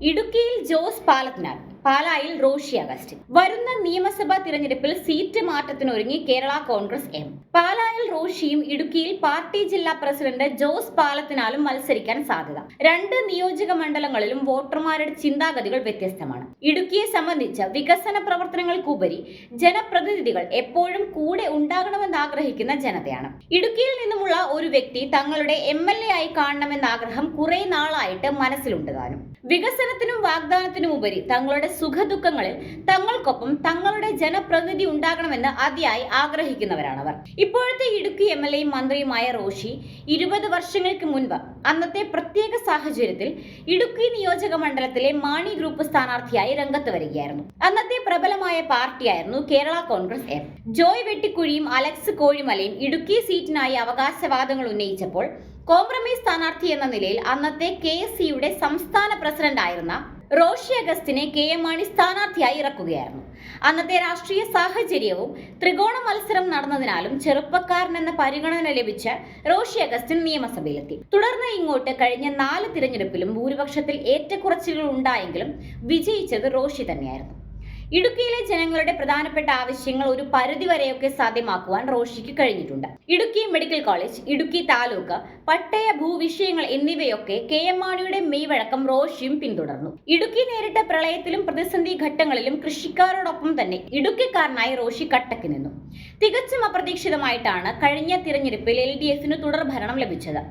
ഇടുക്കിയിൽ ജോസ് പാലത്തിനാൽ പാലായിൽ റോഷി അഗസ്റ്റിൻ. വരുന്ന നിയമസഭാ തിരഞ്ഞെടുപ്പിൽ സീറ്റ് മാറ്റത്തിനൊരുങ്ങി കേരള കോൺഗ്രസ് എം. പാലായിൽ റോഷിയും ഇടുക്കിയിൽ പാർട്ടി ജില്ലാ പ്രസിഡന്റ് ജോസ് പാലത്തിനാലും മത്സരിക്കാൻ സാധ്യത. രണ്ട് നിയോജക മണ്ഡലങ്ങളിലും വോട്ടർമാരുടെ ചിന്താഗതികൾ വ്യത്യസ്തമാണ്. ഇടുക്കിയെ സംബന്ധിച്ച വികസന പ്രവർത്തനങ്ങൾക്കുപരി ജനപ്രതിനിധികൾ എപ്പോഴും കൂടെ ഉണ്ടാകണമെന്ന് ആഗ്രഹിക്കുന്ന ജനതയാണ്. ഇടുക്കിയിൽ നിന്നുമുള്ള ഒരു വ്യക്തി തങ്ങളുടെ എം എൽ എ ആയി കാണണമെന്ന ആഗ്രഹം കുറെ നാളായിട്ട് മനസ്സിലുണ്ട് താനും. വികസനത്തിനും വാഗ്ദാനത്തിനും ഉപരി തങ്ങളുടെ സുഖദുഃഖങ്ങളിൽ തങ്ങൾക്കൊപ്പം തങ്ങളുടെ ജനപ്രതിനിധി ഉണ്ടാകണമെന്ന് അതിയായി ആഗ്രഹിക്കുന്നവരാണവർ. ഇപ്പോഴത്തെ ഇടുക്കി എം എൽ എയും മന്ത്രിയുമായ റോഷി ഇരുപത് വർഷങ്ങൾക്ക് മുൻപ് അന്നത്തെ പ്രത്യേക സാഹചര്യത്തിൽ ഇടുക്കി നിയോജക മണ്ഡലത്തിലെ മാണി ഗ്രൂപ്പ് സ്ഥാനാർത്ഥിയായി രംഗത്ത് വരികയായിരുന്നു. അന്നത്തെ പ്രബലമായ പാർട്ടിയായിരുന്നു കേരള കോൺഗ്രസ് എം. ജോയ് വെട്ടിക്കുഴിയും അലക്സ് കോഴിമലയും ഇടുക്കി സീറ്റിനായി അവകാശവാദങ്ങൾ ഉന്നയിച്ചപ്പോൾ കോംപ്രമൈസ് സ്ഥാനാർത്ഥി എന്ന നിലയിൽ അന്നത്തെ കെ എസ് സിയുടെ സംസ്ഥാന പ്രസിഡന്റായിരുന്ന റോഷി അഗസ്റ്റിനെ കെ എം മാണി സ്ഥാനാർത്ഥിയായി ഇറക്കുകയായിരുന്നു. അന്നത്തെ രാഷ്ട്രീയ സാഹചര്യവും ത്രികോണ മത്സരം നടന്നതിനാലും ചെറുപ്പക്കാരൻ എന്ന പരിഗണന ലഭിച്ച റോഷി അഗസ്റ്റിൻ നിയമസഭയിലെത്തി. തുടർന്ന് ഇങ്ങോട്ട് കഴിഞ്ഞ നാല് തിരഞ്ഞെടുപ്പിലും ഭൂരിപക്ഷത്തിൽ ഏറ്റക്കുറച്ചിലുകൾ ഉണ്ടായെങ്കിലും വിജയിച്ചത് റോഷി തന്നെയായിരുന്നു. ഇടുക്കിയിലെ ജനങ്ങളുടെ പ്രധാനപ്പെട്ട ആവശ്യങ്ങൾ ഒരു പരിധിവരെയൊക്കെ സാധ്യമാക്കുവാൻ റോഷിക്ക് കഴിഞ്ഞിട്ടുണ്ട്. ഇടുക്കി മെഡിക്കൽ കോളേജ് ഇടുക്കി താലൂക്ക് പട്ടയ ഭൂവിഷയങ്ങൾ എന്നിവയൊക്കെ കെ എം മാണിയുടെ മെയ്വഴക്കം റോഷിയും പിന്തുടർന്നു. ഇടുക്കി നേരിട്ട പ്രളയത്തിലും പ്രതിസന്ധി ഘട്ടങ്ങളിലും കൃഷിക്കാരോടൊപ്പം തന്നെ ഇടുക്കിക്കാരനായി റോഷി കട്ടക്ക് നിന്നു. തികച്ചും അപ്രതീക്ഷിതമായിട്ടാണ് കഴിഞ്ഞ തിരഞ്ഞെടുപ്പിൽ എൽ ഡി എഫിന് തുടർഭരണം ലഭിച്ചത്.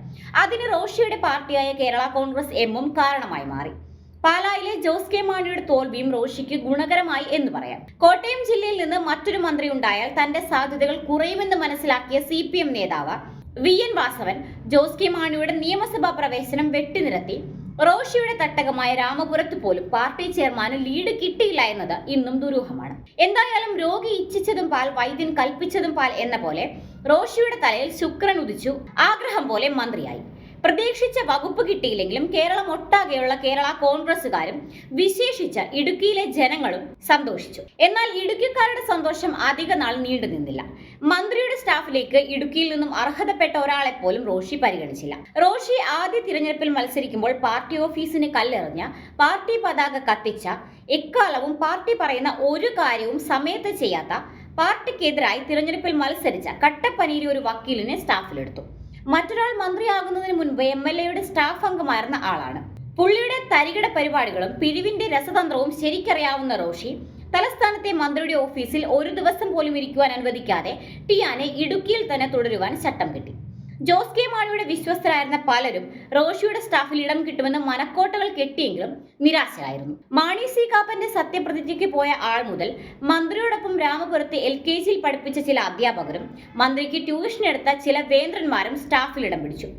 അതിന് റോഷിയുടെ പാർട്ടിയായ കേരള കോൺഗ്രസ് എമ്മും കാരണമായി മാറി. പാലായിലെ ജോസ് കെ മാണിയുടെ തോൽവിയും റോഷിക്ക് ഗുണകരമായി എന്ന് പറയാം. കോട്ടയം ജില്ലയിൽ നിന്ന് മറ്റൊരു മന്ത്രി ഉണ്ടായാൽ തന്റെ സാധ്യതകൾ കുറയുമെന്ന് മനസ്സിലാക്കിയ സി പി എം നേതാവ് V N Vasavan Jose K മാണിയുടെ നിയമസഭാ പ്രവേശനം വെട്ടിനിരത്തി. റോഷിയുടെ തട്ടകമായ രാമപുരത്ത് പോലും പാർട്ടി ചെയർമാന് ലീഡ് കിട്ടിയില്ല എന്നത് ഇന്നും ദുരൂഹമാണ്. എന്തായാലും രോഗി ഇച്ഛിച്ചതും പാൽ വൈദ്യൻ കൽപ്പിച്ചതും പാൽ എന്ന പോലെ റോഷിയുടെ തലയിൽ ശുക്രൻ ഉദിച്ചു. ആഗ്രഹം പോലെ മന്ത്രിയായി. പ്രതീക്ഷിച്ച വകുപ്പ് കിട്ടിയില്ലെങ്കിലും കേരളം ഒട്ടാകെയുള്ള കേരള കോൺഗ്രസുകാരും വിശേഷിച്ച ഇടുക്കിയിലെ ജനങ്ങളും സന്തോഷിച്ചു. എന്നാൽ ഇടുക്കിക്കാരുടെ സന്തോഷം അധിക നാൾ നീണ്ടു നിന്നില്ല. മന്ത്രിയുടെ സ്റ്റാഫിലേക്ക് ഇടുക്കിയിൽ നിന്നും അർഹതപ്പെട്ട ഒരാളെ പോലും റോഷി പരിഗണിച്ചില്ല. റോഷി ആദ്യ തിരഞ്ഞെടുപ്പിൽ മത്സരിക്കുമ്പോൾ പാർട്ടി ഓഫീസിന് കല്ലെറിഞ്ഞ പാർട്ടി പതാക കത്തിച്ച എക്കാലവും പാർട്ടി പറയുന്ന ഒരു കാര്യവും സമയത്ത് ചെയ്യാത്ത പാർട്ടിക്കെതിരായി തിരഞ്ഞെടുപ്പിൽ മത്സരിച്ച കട്ടപ്പനയിലെ ഒരു വക്കീലിനെ സ്റ്റാഫിലെടുത്തു. മറ്റൊരാൾ മന്ത്രിയാകുന്നതിന് മുൻപ് എം എൽ എയുടെ സ്റ്റാഫ് അംഗമായിരുന്ന ആളാണ്. പുള്ളിയുടെ തരികിട പരിപാടികളും പിരിവിന്റെ രസതന്ത്രവും ശരിക്കറിയാവുന്ന റോഷി തലസ്ഥാനത്തെ മന്ത്രിയുടെ ഓഫീസിൽ ഒരു ദിവസം പോലും ഇരിക്കുവാൻ അനുവദിക്കാതെ ടിയാനെ ഇടുക്കിയിൽ തന്നെ തുടരുവാൻ ചട്ടം കിട്ടി. ജോസ് കെ മാണിയുടെ വിശ്വസ്തരായിരുന്ന പലരും റോഷിയുടെ സ്റ്റാഫിൽ ഇടം കിട്ടുമെന്ന് മനക്കോട്ടകൾ കെട്ടിയെങ്കിലും നിരാശയായിരുന്നു മാണി സി കാപ്പന്റെ സത്യപ്രതിജ്ഞയ്ക്ക് പോയ ആൾ മുതൽ മന്ത്രിയോടൊപ്പം രാമപുരത്ത് എൽ കെ ജിയിൽ പഠിപ്പിച്ച ചില അധ്യാപകരും മന്ത്രിക്ക് ട്യൂഷൻ എടുത്ത ചില വേന്ദ്രന്മാരും സ്റ്റാഫിൽ ഇടം പിടിച്ചു.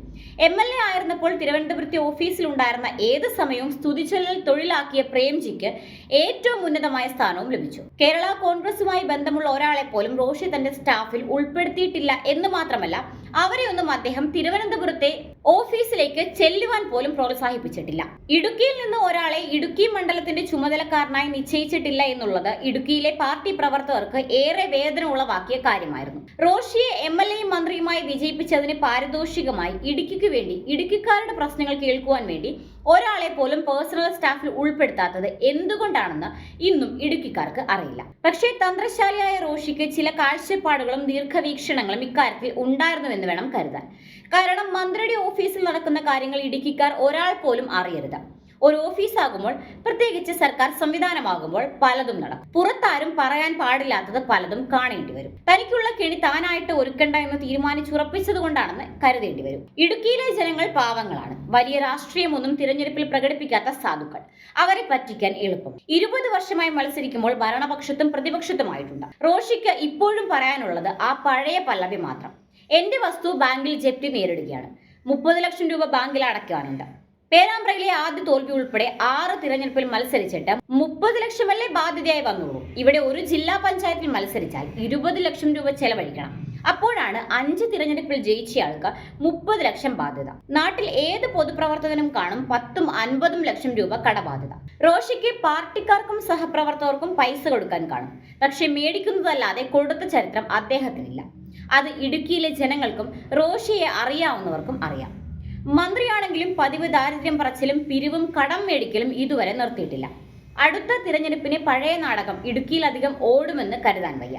എം എൽ എ ആയിരുന്നപ്പോൾ തിരുവനന്തപുരത്തെ ഓഫീസിലുണ്ടായിരുന്ന ഏത് സമയവും സ്തുതിച്ചൊല്ലൽ തൊഴിലാക്കിയ പ്രേംജിക്ക് ഏറ്റവും ഉന്നതമായ സ്ഥാനവും ലഭിച്ചു. കേരള കോൺഗ്രസുമായി ബന്ധമുള്ള ഒരാളെ പോലും റോഷി തന്റെ സ്റ്റാഫിൽ ഉൾപ്പെടുത്തിയിട്ടില്ല എന്ന് മാത്രമല്ല അവരെ ഒന്നും അദ്ദേഹം തിരുവനന്തപുരത്തെ ഓഫീസിലേക്ക് ചെല്ലുവാൻ പോലും പ്രോത്സാഹിപ്പിച്ചിട്ടില്ല. ഇടുക്കിയിൽ നിന്ന് ഒരാളെ ഇടുക്കി മണ്ഡലത്തിന്റെ ചുമതലക്കാരനായി നിശ്ചയിച്ചിട്ടില്ല എന്നുള്ളത് ഇടുക്കിയിലെ പാർട്ടി പ്രവർത്തകർക്ക് ഏറെ വേദന ഉളവാക്കിയ കാര്യമായിരുന്നു. റോഷിയെ എം എൽ എയും മന്ത്രിയുമായി വിജയിപ്പിച്ചതിന് പാരിതോഷികമായി ഇടുക്കിക്ക് വേണ്ടി ഇടുക്കിക്കാരുടെ പ്രശ്നങ്ങൾ കേൾക്കുവാൻ വേണ്ടി ഒരാളെ പോലും പേഴ്സണൽ സ്റ്റാഫിൽ ഉൾപ്പെടുത്താത്തത് എന്തുകൊണ്ടാണെന്ന് ഇന്നും ഇടുക്കിക്കാർക്ക് അറിയില്ല. പക്ഷേ തന്ത്രശാലിയായ റോഷിക്ക് ചില കാഴ്ചപ്പാടുകളും ദീർഘവീക്ഷണങ്ങളും ഇക്കാര്യത്തിൽ ഉണ്ടായിരുന്നുവെന്ന് വേണം കരുതാൻ. കാരണം മന്ത്രിയുടെ ഓഫീസിൽ നടക്കുന്ന കാര്യങ്ങൾ ഇടുക്കിക്കാർ ഒരാൾ പോലും അറിയരുത്. ഒരു ഓഫീസാകുമ്പോൾ പ്രത്യേകിച്ച് സർക്കാർ സംവിധാനമാകുമ്പോൾ പലതും നടക്കും. പുറത്താരും പറയാൻ പാടില്ലാത്തത് പലതും കാണേണ്ടി വരും. തനിക്കുള്ള കെണി താനായിട്ട് ഒരുക്കണ്ട എന്ന് തീരുമാനിച്ചുറപ്പിച്ചത് കൊണ്ടാണെന്ന് കരുതേണ്ടി വരും. ഇടുക്കിയിലെ ജനങ്ങൾ പാവങ്ങളാണ്. വലിയ രാഷ്ട്രീയമൊന്നും തിരഞ്ഞെടുപ്പിൽ പ്രകടിപ്പിക്കാത്ത സാധുക്കൾ. അവരെ പറ്റിക്കാൻ എളുപ്പം. ഇരുപത് വർഷമായി മത്സരിക്കുമ്പോൾ ഭരണപക്ഷത്തും പ്രതിപക്ഷത്തുമായിട്ടുണ്ട്. റോഷിക്ക് ഇപ്പോഴും പറയാനുള്ളത് ആ പഴയ പല്ലവി മാത്രം. എന്റെ വസ്തു ബാങ്കിൽ ജപ്തി നേരിടുകയാണ്. മുപ്പത് ലക്ഷം രൂപ ബാങ്കിൽ അടയ്ക്കാനുണ്ട് പേരാമ്പ്രയിലെ ആദ്യ തോൽവി ഉൾപ്പെടെ ആറ് തിരഞ്ഞെടുപ്പിൽ മത്സരിച്ചിട്ട് മുപ്പത് ലക്ഷമല്ലേ ബാധ്യതയായി വന്നുള്ളൂ. ഇവിടെ ഒരു ജില്ലാ പഞ്ചായത്തിൽ മത്സരിച്ചാൽ ഇരുപത് ലക്ഷം രൂപ ചെലവഴിക്കണം. അപ്പോഴാണ് അഞ്ച് തിരഞ്ഞെടുപ്പിൽ ജയിച്ചയാൾക്ക് മുപ്പത് ലക്ഷം ബാധ്യത. നാട്ടിൽ ഏത് പൊതുപ്രവർത്തകനും കാണും പത്തും അൻപതും ലക്ഷം രൂപ കടബാധ്യത. റോഷിക്ക് പാർട്ടിക്കാർക്കും സഹപ്രവർത്തകർക്കും പൈസ കൊടുക്കാൻ കാണും. പക്ഷെ മേടിക്കുന്നതല്ലാതെ കൊടുത്ത ചരിത്രം അദ്ദേഹത്തിനില്ല. അത് ഇടുക്കിയിലെ ജനങ്ങൾക്കും റോഷിയെ അറിയാവുന്നവർക്കും അറിയാം. മന്ത്രിയാണെങ്കിലും പതിവ് ദാരിദ്ര്യം പറച്ചിലും പിരിവും കടം മേടിക്കലും ഇതുവരെ നിർത്തിയിട്ടില്ല. അടുത്ത തിരഞ്ഞെടുപ്പിന് പഴയ നാടകം ഇടുക്കിയിലധികം ഓടുമെന്ന് കരുതാൻ വയ്യ.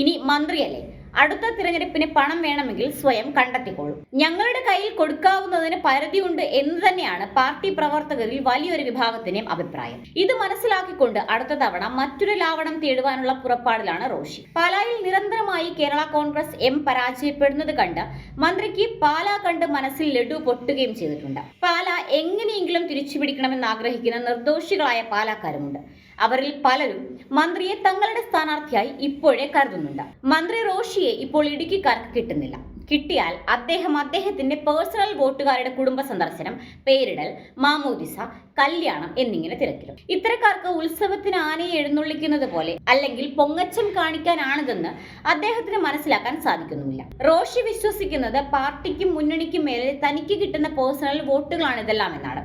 ഇനി മന്ത്രിയല്ലേ? അടുത്ത തിരഞ്ഞെടുപ്പിന് പണം വേണമെങ്കിൽ സ്വയം കണ്ടെത്തിക്കോളൂ. ഞങ്ങളുടെ കയ്യിൽ കൊടുക്കാവുന്നതിന് പരിധിയുണ്ട് എന്ന് തന്നെയാണ് പാർട്ടി പ്രവർത്തകരിൽ വലിയൊരു വിഭാഗത്തിന്റെയും അഭിപ്രായം. ഇത് മനസ്സിലാക്കിക്കൊണ്ട് അടുത്ത തവണ മറ്റൊരു ലാവണം തേടുവാനുള്ള പുറപ്പാടിലാണ് റോഷി. പാലായിൽ നിരന്തരമായി കേരള കോൺഗ്രസ് എം പരാജയപ്പെടുന്നത് കണ്ട് മന്ത്രിക്ക് പാലാ കണ്ട് മനസ്സിൽ ലഡു പൊട്ടുകയും ചെയ്തിട്ടുണ്ട്. പാല എങ്ങനെയെങ്കിലും തിരിച്ചു പിടിക്കണമെന്ന് ആഗ്രഹിക്കുന്ന നിർദോഷികളായ പാലാക്കാരുമുണ്ട്. അവരിൽ പലരും മന്ത്രിയെ തങ്ങളുടെ സ്ഥാനാർത്ഥിയായി ഇപ്പോഴേ കരുതുന്നുണ്ട്. മന്ത്രി റോഷിയെ ഇപ്പോൾ ഇടുക്കിക്കാർക്ക് കിട്ടുന്നില്ല. കിട്ടിയാൽ അദ്ദേഹം അദ്ദേഹത്തിന്റെ പേഴ്സണൽ വോട്ടുകാരുടെ കുടുംബ സന്ദർശനം പേരിടൽ മാമോദിസ കല്യാണം എന്നിങ്ങനെ തിരക്കിലും. ഇത്തരക്കാർക്ക് ഉത്സവത്തിന് ആനയെ എഴുന്നള്ളിക്കുന്നത് പോലെ അല്ലെങ്കിൽ പൊങ്ങച്ചം കാണിക്കാനാണിതെന്ന് അദ്ദേഹത്തിന് മനസ്സിലാക്കാൻ സാധിക്കുന്നുമില്ല. റോഷി വിശ്വസിക്കുന്നത് പാർട്ടിക്കും മുന്നണിക്കും മേലെ തനിക്ക് കിട്ടുന്ന പേഴ്സണൽ വോട്ടുകളാണ് ഇതെല്ലാം എന്നാണ്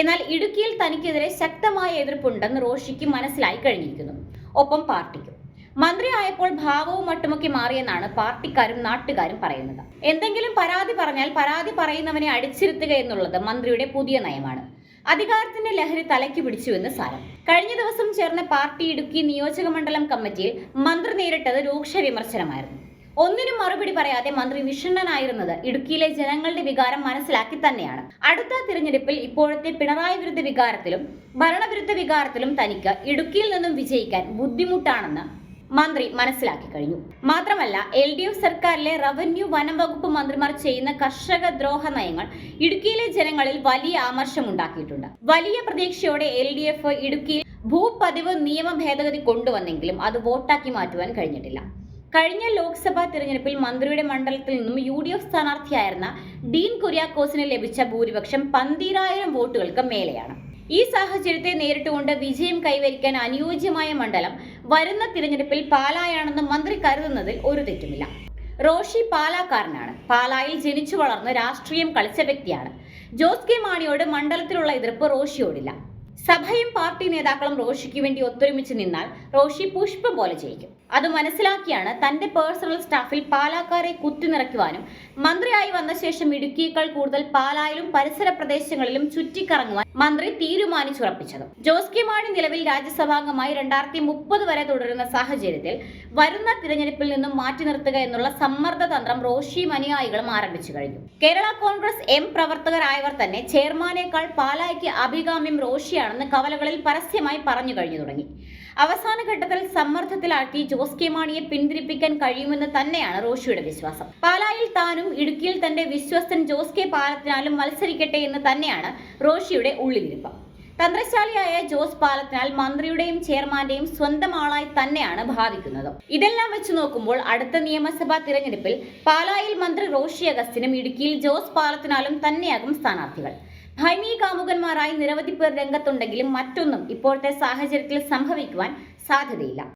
എന്നാൽ ഇടുക്കിയിൽ തനിക്കെതിരെ ശക്തമായ എതിർപ്പുണ്ടെന്ന് റോഷിക്ക് മനസ്സിലായി കഴിഞ്ഞിരിക്കുന്നു. ഒപ്പം പാർട്ടിക്കും. മന്ത്രിയായപ്പോൾ ഭാവവും മട്ടുമൊക്കെ മാറിയെന്നാണ് പാർട്ടിക്കാരും നാട്ടുകാരും പറയുന്നത്. എന്തെങ്കിലും പരാതി പറഞ്ഞാൽ പരാതി പറയുന്നവനെ അടിച്ചിരുത്തുക എന്നുള്ളത് മന്ത്രിയുടെ പുതിയ നയമാണ്. അധികാരത്തിന്റെ ലഹരി തലയ്ക്ക് പിടിച്ചുവെന്ന് സാരം. കഴിഞ്ഞ ദിവസം ചേർന്ന പാർട്ടി ഇടുക്കി നിയോജക മണ്ഡലം കമ്മിറ്റിയിൽ മന്ത്രി നേരിട്ടത് രൂക്ഷ വിമർശനമായിരുന്നു. ഒന്നിനും മറുപടി പറയാതെ മന്ത്രി നിഷണ്ണനായിരുന്നത് ഇടുക്കിയിലെ ജനങ്ങളുടെ വികാരം മനസ്സിലാക്കി തന്നെയാണ്. അടുത്ത തിരഞ്ഞെടുപ്പിൽ ഇപ്പോഴത്തെ പിണറായി വിരുദ്ധ വികാരത്തിലും ഭരണവിരുദ്ധ വികാരത്തിലും തനിക്ക് ഇടുക്കിയിൽ നിന്നും വിജയിക്കാൻ ബുദ്ധിമുട്ടാണെന്ന് മന്ത്രി മനസ്സിലാക്കി കഴിഞ്ഞു. മാത്രമല്ല എൽ ഡി എഫ് സർക്കാരിലെ റവന്യൂ വനം വകുപ്പ് മന്ത്രിമാർ ചെയ്യുന്ന കർഷക ദ്രോഹ നയങ്ങൾ ഇടുക്കിയിലെ ജനങ്ങളിൽ വലിയ ആമർശമുണ്ടാക്കിയിട്ടുണ്ട്. വലിയ പ്രതീക്ഷയോടെ എൽ ഡി എഫ് ഇടുക്കിയിൽ ഭൂപതിവ് നിയമ ഭേദഗതി കൊണ്ടുവന്നെങ്കിലും അത് വോട്ടാക്കി മാറ്റുവാൻ കഴിഞ്ഞിട്ടില്ല. കഴിഞ്ഞ ലോക്സഭാ തിരഞ്ഞെടുപ്പിൽ മന്ത്രിയുടെ മണ്ഡലത്തിൽ നിന്നും യു ഡി എഫ് സ്ഥാനാർത്ഥിയായിരുന്ന ഡീൻ കുര്യാക്കോസിന് ലഭിച്ച ഭൂരിപക്ഷം പന്തിരായിരം വോട്ടുകൾക്ക് മേലെയാണ്. ഈ സാഹചര്യത്തെ നേരിട്ടുകൊണ്ട് വിജയം കൈവരിക്കാൻ അനുയോജ്യമായ മണ്ഡലം വരുന്ന തിരഞ്ഞെടുപ്പിൽ പാലായാണെന്ന് മന്ത്രി കരുതുന്നതിൽ ഒരു തെറ്റുമില്ല. റോഷി പാലാക്കാരനാണ്. പാലായിൽ ജനിച്ചു വളർന്ന് രാഷ്ട്രീയം കളിച്ച വ്യക്തിയാണ്. ജോസ് കെ മാണിയോട് മണ്ഡലത്തിലുള്ള എതിർപ്പ് റോഷിയോടില്ല. സഭയും പാർട്ടി നേതാക്കളും റോഷിക്ക് വേണ്ടി ഒത്തൊരുമിച്ച് നിന്നാൽ റോഷി പുഷ്പം പോലെ ജയിക്കും. അത് മനസ്സിലാക്കിയാണ് തന്റെ പേഴ്സണൽ സ്റ്റാഫിൽ പാലാക്കാരെ കുത്തി നിറയ്ക്കുവാനും. മന്ത്രിയായി വന്ന ശേഷം ഇടുക്കിയേക്കാൾ കൂടുതൽ പാലായിലും പരിസര പ്രദേശങ്ങളിലും ചുറ്റിക്കറങ്ങുവാൻ മന്ത്രി തീരുമാനിച്ചുറപ്പിച്ചത്. ജോസ് കെ മാണി നിലവിൽ രാജ്യസഭാംഗമായി രണ്ടായിരത്തി മുപ്പത് വരെ തുടരുന്ന സാഹചര്യത്തിൽ വരുന്ന തിരഞ്ഞെടുപ്പിൽ നിന്നും മാറ്റി നിർത്തുക എന്നുള്ള സമ്മർദ്ദ തന്ത്രം റോഷിയും അനുയായികളും ആരംഭിച്ചു കഴിഞ്ഞു. കേരള കോൺഗ്രസ് എം പ്രവർത്തകരായവർ തന്നെ ചെയർമാനേക്കാൾ പാലായ്ക്ക് അഭികാമ്യം റോഷിയാണെന്ന് കവലകളിൽ പരസ്യമായി പറഞ്ഞു കഴിഞ്ഞു തുടങ്ങി. അവസാന ഘട്ടത്തിൽ സമ്മർദ്ദത്തിലാക്കി ജോസ് കെ മാണിയെ പിന്തിരിപ്പിക്കാൻ കഴിയുമെന്ന് തന്നെയാണ് റോഷിയുടെ വിശ്വാസം. പാലായിൽ താനും ഇടുക്കിയിൽ തന്റെ വിശ്വസ്തൻ ജോസ് കെ പാലത്തിനാലും മത്സരിക്കട്ടെ എന്ന് തന്നെയാണ് റോഷിയുടെ ഉള്ളിലിരിപ്പ്. തന്ത്രശാലിയായ ജോസ് പാലത്തിനാൽ മന്ത്രിയുടെയും ചെയർമാന്റെയും സ്വന്തം ആളായി തന്നെയാണ് ഭാവിക്കുന്നത്. ഇതെല്ലാം വെച്ച് നോക്കുമ്പോൾ അടുത്ത നിയമസഭാ തിരഞ്ഞെടുപ്പിൽ പാലായിൽ മന്ത്രി റോഷി അഗസ്റ്റിനും ഇടുക്കിയിൽ ജോസ് പാലത്തിനാലും തന്നെയാകും സ്ഥാനാർത്ഥികൾ. ഭൈമി കാമുകന്മാരായി നിരവധി പേർ രംഗത്തുണ്ടെങ്കിലും മറ്റൊന്നും ഇപ്പോഴത്തെ സാഹചര്യത്തിൽ സംഭവിക്കുവാൻ സാധ്യതയില്ല.